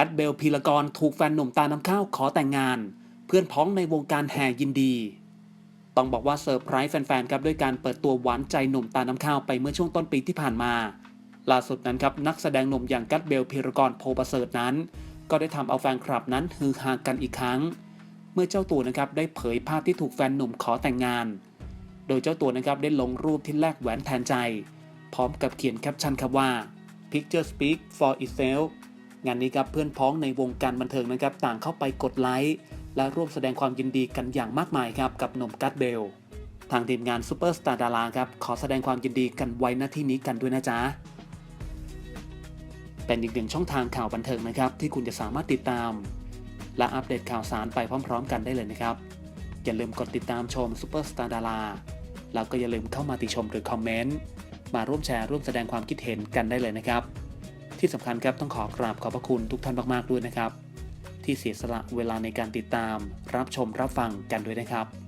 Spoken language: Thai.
กัตเบลพีรกรถูกแฟนหนุ่มตาน้ำข้าวขอแต่งงาน เพื่อนพ้องในวงการแห่ยินดี ต้องบอกว่าเซอร์ไพรส์แฟนๆครับด้วยการเปิดตัวหวานใจหนุ่มตาน้ำข้าวไปเมื่อช่วงต้นปีที่ผ่านมา ล่าสุดนั้นครับนักแสดงหนุ่มอย่างกัตเบลพีรกรโพประเสริฐนั้น ก็ได้ทำเอาแฟนคลับนั้นฮือฮากันอีกครั้ง เมื่อเจ้าตัวนะครับได้เผยภาพที่ถูกแฟนหนุ่มขอแต่งงาน โดยเจ้าตัวนะครับได้ลงรูปที่แลกแหวนแทนใจ พร้อมกับเขียนแคปชั่นครับว่า picture speak for itself งานนี้ครับเพื่อนพ้องในวงการบันเทิงนะครับต่างเข้าไปกดไลค์และร่วมแสดงความยินดีกันอย่างมากมายครับกับหนุ่มกัตเบล ทางทีมงานซูเปอร์สตาร์ดาราครับขอแสดงความยินดีกันไว้ณที่นี้กันด้วยนะจ๊ะเป็นอีกหนึ่งช่องทางข่าวบันเทิงนะครับที่คุณจะสามารถติดตาม และอัปเดตข่าวสารไปพร้อม ๆ กันได้เลยนะครับ อย่าลืมกดติดตามชมซูเปอร์สตาร์ดาราแล้วก็อย่าลืมเข้ามาติชมหรือคอมเมนต์มาร่วมแชร์ร่วมแสดงความคิดเห็นกันได้เลยนะครับ ที่สำคัญครับต้องขอกราบขอบพระคุณทุกท่านมากๆด้วยนะครับ ที่เสียสละเวลาในการติดตาม รับชมรับฟังกันด้วยนะครับ「